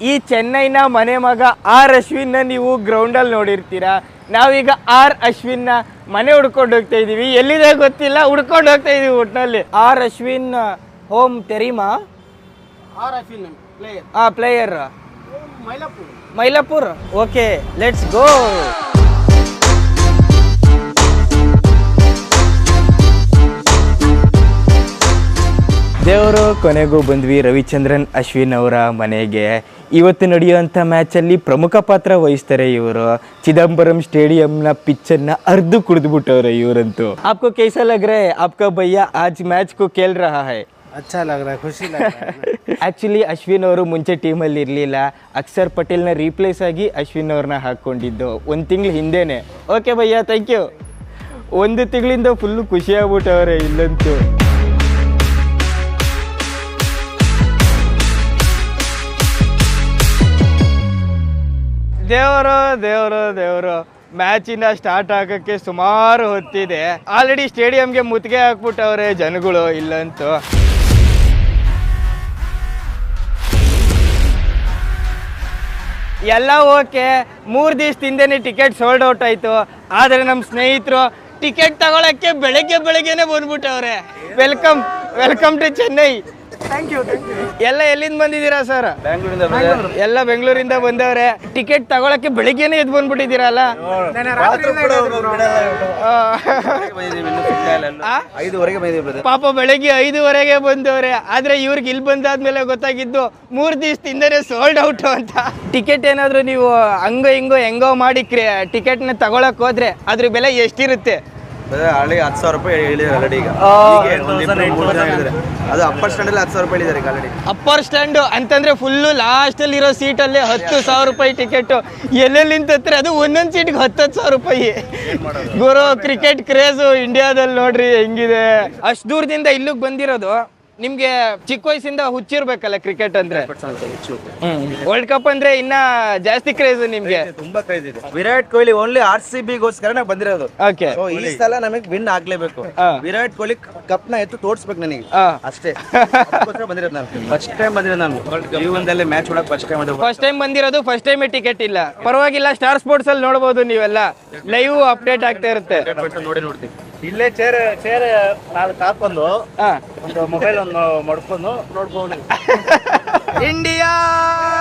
ಈ ಚೆನ್ನೈನ ಮನೆ ಮಗ ಆರ್ ಅಶ್ವಿನ್ನ ನೀವು ಗ್ರೌಂಡಲ್ಲಿ ನೋಡಿರ್ತೀರಾ. ನಾವೀಗ ಆರ್ ಅಶ್ವಿನ್ನ ಮನೆ ಹುಡ್ಕೊಂಡು ಹೋಗ್ತಾ ಇದೀವಿ. ಎಲ್ಲಿದೆ ಗೊತ್ತಿಲ್ಲ ಹುಡ್ಕೊಂಡು ಹೋಗ್ತಾ ಇದೀವಿ ಒಟ್ಟಿನಲ್ಲಿ ಆರ್ ಅಶ್ವಿನ್ ಹೋಮ್ ತೆರಿಮಾ? ಆರ್ ಅಶ್ವಿನ್ ಪ್ಲೇಯರ್ ಹಾಂ player Mylapore. Mylapore? Okay let's go ದೇವರು ಕೊನೆಗೂ ಬಂದ್ವಿ ರವಿಚಂದ್ರನ್ ಅಶ್ವಿನ್ ಅವರ ಮನೆಗೆ. ಇವತ್ತು ನಡೆಯುವಂಥ ಮ್ಯಾಚಲ್ಲಿ ಪ್ರಮುಖ ಪಾತ್ರ ವಹಿಸ್ತಾರೆ ಇವರು. ಚಿದಂಬರಂ ಸ್ಟೇಡಿಯಂನ ಪಿಚ್ಚನ್ನು ಅರ್ದು ಕುಡಿದ್ಬಿಟ್ಟವ್ರೆ ಇವರಂತೂ. ಆಪ್ಕೋ ಕೈಸಾ ಲಗ್ರೆ ಆಪ್ಕೋ ಭಯ್ಯ ಆಜ್ ಮ್ಯಾಚ್ ಕೋ ಕೇಳ್ ರಹಾ ಹೈ? ಅಚ್ಚಾ ಲಗ್ ಖುಷಿ ಆ್ಯಕ್ಚುಲಿ ಅಶ್ವಿನ್ ಅವರು ಮುಂಚೆ ಟೀಮಲ್ಲಿ ಇರಲಿಲ್ಲ. ಅಕ್ಷರ್ ಪಟೇಲ್ನ ರೀಪ್ಲೇಸ್ ಆಗಿ ಅಶ್ವಿನ್ ಅವ್ರನ್ನ ಹಾಕ್ಕೊಂಡಿದ್ದು. ಒಂದು ತಿಂಗಳು ಹಿಂದೆನೆ. ಓಕೆ ಭಯ್ಯ ಥ್ಯಾಂಕ್ ಯು. ಒಂದು ತಿಂಗಳಿಂದ ಫುಲ್ಲು ಖುಷಿಯಾಗ್ಬಿಟ್ಟವ್ರೆ ಇಲ್ಲಂತೂ. ದೇವರು ದೇವರು ದೇವರು. ಮ್ಯಾಚಿನ ಸ್ಟಾರ್ಟ್ ಆಗಕ್ಕೆ ಸುಮಾರು ಹೊತ್ತಿದೆ. ಆಲ್ರೆಡಿ ಸ್ಟೇಡಿಯಂಗೆ ಮುತ್ತಿಗೆ ಹಾಕ್ಬಿಟ್ಟವ್ರೆ ಜನಗಳು ಇಲ್ಲಂತೂ. ಎಲ್ಲ ಓಕೆ. ಮೂರು ತಿಂದೇನೆ ಟಿಕೆಟ್ ಸೋಲ್ಡ್ ಔಟ್ ಆಯ್ತು. ಆದರೆ ನಮ್ಮ ಸ್ನೇಹಿತರು ಟಿಕೆಟ್ ತಗೊಳಕ್ಕೆ ಬೆಳಗ್ಗೆ ಬೆಳಗ್ಗೆನೆ ಬಂದ್ಬಿಟ್ಟವ್ರೆ. Welcome welcome to Chennai thank you thank you ಎಲ್ಲ ಎಲ್ಲಿಂದ ಬಂದಿದ್ದೀರಾ ಸರ್? ಎಲ್ಲ ಬೆಂಗಳೂರಿಂದ ಬಂದವ್ರೆ. ಟಿಕೆಟ್ ತಗೊಳಕ್ಕೆ ಬೆಳಿಗ್ಗೆನೇ ಎದ್ದು ಬಂದ್ಬಿಟ್ಟಿದ್ದೀರಲ್ಲ? ಐದುವರೆಗೆ ಬಂದಿದ್ದೀವಿ ಪಾಪ ಬೆಳಿಗ್ಗೆ ಐದುವರೆಗೆ ಬಂದವ್ರೆ. ಆದ್ರೆ ಇವ್ರಿಗೆ ಇಲ್ಲಿ ಬಂದಾದ್ಮೇಲೆ ಗೊತ್ತಾಗಿದ್ದು ಮೂರ್ ತಿಂದರೆ ಸೋಲ್ಡ್ ಔಟ್ ಅಂತ. ಟಿಕೆಟ್ ಏನಾದ್ರು ನೀವು ಹಂಗೋ ಹಿಂಗೋ ಹೆಂಗೋ ಮಾಡಿ ಟಿಕೆಟ್ನ ತಗೊಳಕ್ ಹೋದ್ರೆ ಅದ್ರ ಬೆಲೆ ಎಷ್ಟಿರುತ್ತೆ? ಹಳ್ಳಿ ಹತ್ತು ಸಾವಿರ ರೂಪಾಯಿ ಹೇಳಿದಾರೆ ಆಲ್ರೆಡಿ ಈಗ. ಹೀಗೆ ಮೂರು ಜನ ಅದು ಅಪ್ಪರ್ ಸ್ಟ್ಯಾಂಡ್ ಅಲ್ಲಿ ಹತ್ತು ಸಾವಿರ ರೂಪಾಯಿ ಹೇಳಿದಾರೆ ಈಗ ಆಲ್ರೆಡಿ ಅಪ್ಪರ್ ಸ್ಟ್ಯಾಂಡ್ ಅಂತಂದ್ರೆ ಫುಲ್ಲು ಲಾಸ್ಟ್ ಅಲ್ಲಿ ಇರೋ ಅಲ್ಲಿ ಹತ್ತು ಸಾವಿರ ರೂಪಾಯಿ ಟಿಕೆಟ್ ಎಲ್ಲೆಲ್ಲಿ ನಿಂತತ್ರೆ? ಅದು ಒಂದೊಂದು ಸೀಟ್ಗೆ ಹತ್ತತ್ತು ಸಾವಿರ ರೂಪಾಯಿ. ಗುರು ಕ್ರಿಕೆಟ್ ಕ್ರೇಜು ಇಂಡಿಯಾದಲ್ಲಿ ನೋಡ್ರಿ ಹೆಂಗಿದೆ. ಅಷ್ಟು ದೂರದಿಂದ ಇಲ್ಲಿಗೆ ಬಂದಿರೋದು. ನಿಮ್ಗೆ ಚಿಕ್ಕ ವಯಸ್ಸಿಂದ ಹುಚ್ಚಿರ್ಬೇಕಲ್ಲ ಕ್ರಿಕೆಟ್ ಅಂದ್ರೆ? ವರ್ಲ್ಡ್ ಕಪ್ ಅಂದ್ರೆ ಇನ್ನ ಜಾಸ್ತಿ ಕ್ರೇಜ್ ನಿಮ್ಗೆ? ತುಂಬಾ ಕ್ರೇಜ್ ಇದೆ. Virat Kohli only R C ಬಿಗೋಸ್ಕರ ನಾವು ಬಂದಿರೋದು. ಓಕೆ ಈ ಸಲ ನಮಗೆ ವಿನ್ ಆಗ್ಲೇಬೇಕು. ವಿರಾಟ್ ಕೊಹ್ಲಿ ಕಪ್ನ ಎತ್ತು ತೋರ್ಸ್ಬೇಕು ನನಗೆ. ಅಷ್ಟೇ. ಬಂದಿರೋದು ನಾನು. ಫಸ್ಟ್ ಟೈಮ್ ಬಂದಿರೋದು ನಾನು. ಜೀವನದಲ್ಲಿ ಮ್ಯಾಚ್ ನೋಡಕ್ ಫಸ್ಟ್ ಟೈಮ್ ಫಸ್ಟ್ ಟೈಮ್ ಬಂದಿರೋದು ಫಸ್ಟ್ ಟೈಮ್ ಟಿಕೆಟ್ ಇಲ್ಲ. ಪರವಾಗಿಲ್ಲ ಸ್ಟಾರ್ ಸ್ಪೋರ್ಟ್ಸ್ ಅಲ್ಲಿ ನೋಡಬಹುದು ನೀವೆಲ್ಲ. ಲೈವ್ ಅಪ್ಡೇಟ್ ಆಗ್ತಾ ಇರುತ್ತೆ. ನೋಡಿ ನೋಡ್ತೀವಿ ಇಲ್ಲೇ ಚೇರ್ ಚೇರ್ ನಾಲ್ಕು ಹಾಕೊಂಡು ಒಂದು ಮೊಬೈಲ್ ಒಂದು ಮಡ್ಕೊಂಡು ನೋಡ್ಬೋದು ಇಂಡಿಯಾ